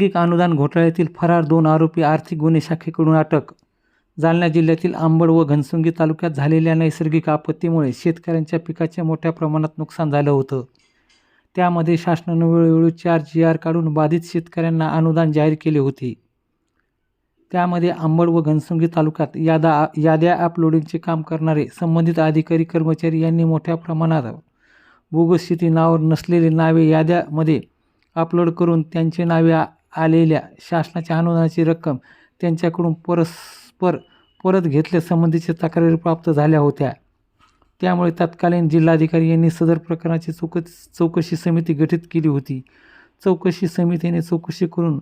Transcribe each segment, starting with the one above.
खाजगी अनुदान घोटाळ्यातील फरार दोन आरोपी आर्थिक गुन्हे शाखेकडून अटक. जालना जिल्ह्यातील आंबड व घनसुंगी तालुक्यात झालेल्या नैसर्गिक आपत्तीमुळे शेतकऱ्यांच्या पिकाचे मोठ्या प्रमाणात नुकसान झालं होतं. त्यामध्ये शासनानं वेळोवेळी चार जी आर काढून बाधित शेतकऱ्यांना अनुदान जाहीर केले होते. त्यामध्ये आंबड व घनसुंगी तालुक्यात यादा याद्या अपलोडिंगचे काम करणारे संबंधित अधिकारी कर्मचारी यांनी मोठ्या प्रमाणात बोगस शेती नावावर नसलेले नावे याद्यामध्ये अपलोड करून त्यांचे नावे आलेल्या शासनाच्या अनुदानाची रक्कम त्यांच्याकडून परस्पर परत घेतल्यासंबंधीच्या तक्रारी प्राप्त झाल्या होत्या. त्यामुळे तत्कालीन जिल्हाधिकारी यांनी सदर प्रकरणाची चौक चौकशी समिती गठीत केली होती. चौकशी समितीने चौकशी करून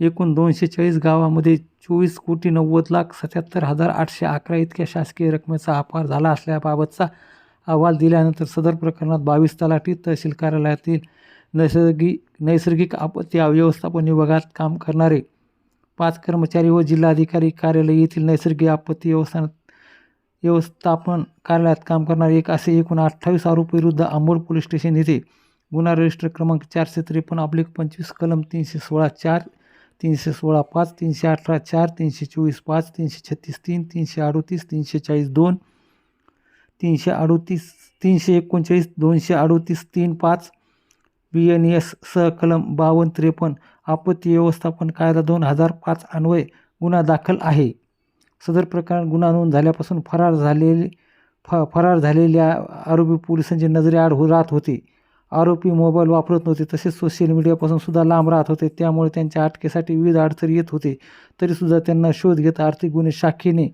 एकूण दोनशे चाळीस गावामध्ये चोवीस कोटी नव्वद लाख सत्याहत्तर हजार आठशे अकरा इतक्या शासकीय रकमेचा अपहार झाला असल्याबाबतचा अहवाल दिल्यानंतर सदर प्रकरणात बावीस तलाठी तहसील कार्यालयातील नैसर्गिक नैसर्गिक आपत्ती व्यवस्थापन विभागात काम करणारे पाच कर्मचारी व जिल्हाधिकारी कार्यालय येथील नैसर्गिक आपत्ती व्यवस्थान व्यवस्थापन कार्यालयात काम करणारे एक असे एकूण अठ्ठावीस आरोपी विरुद्ध आंबोड पोलीस स्टेशन येथे गुन्हा रजिस्टर क्रमांक चारशे त्रेपन्न आपले पंचवीस कलम तीनशे सोळा चार तीनशे सोळा पाच तीनशे अठरा चार तीनशे चोवीस पाच तीनशे छत्तीस तीन तीनशे अडोतीस तीनशे चाळीस दोन तीनशे अडोतीस तीनशे एकोणचाळीस दोनशे अडोतीस तीन पाच बी एन एस सह कलम बावन्न त्रेपन्न आपत्ती व्यवस्थापन कायदा दोन हजार पाच अन्वये गुन्हा दाखल आहे. सदर प्रकरण गुन्हा नोंद झाल्यापासून फरार झालेले फ फरार झालेल्या आरोपी पोलिसांची नजरेआड हो राहत होते. आरोपी मोबाईल वापरत नव्हते तसेच सोशल मीडियापासून सुद्धा लांब राहत होते. त्यामुळे त्यांच्या अटकेसाठी विविध अडचणी येत होते. तरीसुद्धा त्यांना शोध घेत आर्थिक गुन्हे शाखेने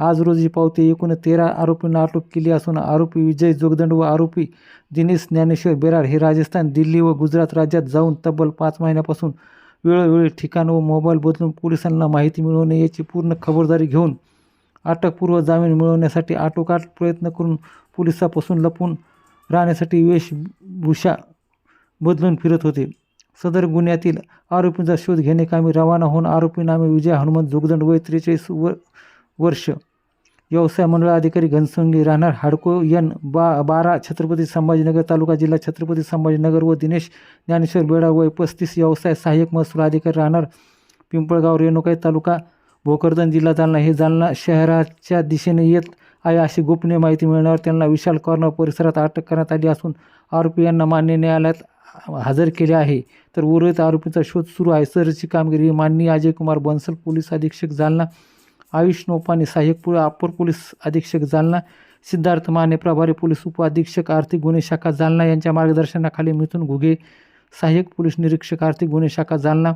आज रोजी पावते एकूण तेरा आरोपींना अटक केली असून आरोपी विजय जोगदंड व आरोपी दिनेश ज्ञानेश्वर बेरार हे राजस्थान दिल्ली व गुजरात राज्यात जाऊन तब्बल पाच महिन्यापासून वेळोवेळी ठिकाण व मोबाईल बदलून पोलिसांना माहिती मिळवणे याची पूर्ण खबरदारी घेऊन अटकपूर्व जामीन मिळवण्यासाठी आटोकाट प्रयत्न करून पोलिसापासून लपून राहण्यासाठी वेशभूषा बदलून फिरत होते. सदर गुन्ह्यातील आरोपींचा शोध घेणे कामी रवाना होऊन आरोपी नामे विजय हनुमंत जोगदंड वय त्रेचाळीस व वर्ष व्यवसाय मंडळ अधिकारी घनसंगी राहणार हाडको यन बा बारा छत्रपती संभाजीनगर तालुका जिल्हा छत्रपती संभाजीनगर व दिनेश ज्ञानेश्वर बेडा वय पस्तीस व्यवसाय सहाय्यक महसूल अधिकारी राहणार. पिंपळगाव रेणुकाई तालुका भोकरदन जिल्हा जालना. हे जालना शहराच्या दिशेने येत आहे अशी गोपनीय माहिती मिळण्यावर त्यांना विशाल कॉर्नर परिसरात अटक करण्यात आली असून आरोपी यांना मान्य न्यायालयात हजर केले आहे. तर उर्वरित आरोपीचा शोध सुरू आहे. सरची कामगिरी ही माननीय अजय कुमार बन्सल पोलीस अधीक्षक जालना आयुष नोपाने सहाय्यक पो अप्पर पोलीस अधीक्षक जालना सिद्धार्थ माने प्रभारी पोलीस उपअधीक्षक आर्थिक गुन्हे शाखा जालना यांच्या मार्गदर्शनाखाली मिथून घुगे सहाय्यक पोलीस निरीक्षक आर्थिक गुन्हे शाखा जालना